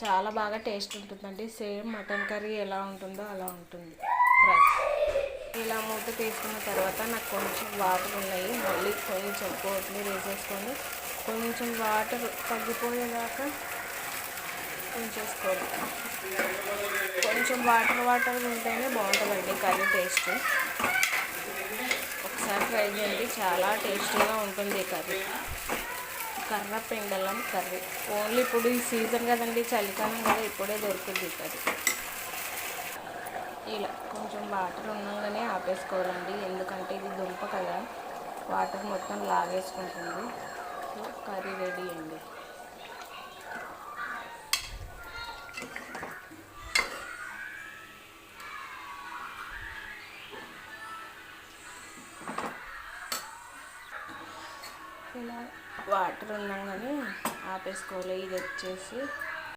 చాలా బాగా టేస్ట్ ఉంటుందండి. సేమ్ మటన్ కర్రీ ఎలా ఉంటుందో అలా ఉంటుంది. రైస్ ఇలా మూత తీసుకున్న తర్వాత నాకు కొంచెం వాటర్ ఉన్నాయి. మళ్ళీ కొంచెం కొత్తిమీర వేసేసుకొని కొంచెం వాటర్ తగ్గిపోయేదాకా ఉంచేసుకోవాలి. కొంచెం వాటర్ వాటర్ ఉంటేనే బాగుంటుందండి కర్రీ టేస్ట్. ఒకసారి ట్రై చేయండి. చాలా టేస్టీగా ఉంటుంది ఈ కర్రీ. కర్ర పిండలం కర్రీ. ఓన్లీ ఇప్పుడు ఈ సీజన్ కదండి చలికాలం కదా ఇప్పుడే దొరుకుతుంది కర్రీ. ఇలా కొంచెం వాటర్ ఉన్నాగానే ఆపేసుకోవాలండి ఎందుకంటే ఇది దుంప కదా. వాటర్ మొత్తం లాగేసుకుంటుంది. సో కర్రీ రెడీ అండి. ఇలా వాటర్ ఉండగానే ఆపేసుకోవాలి. ఇది వచ్చేసి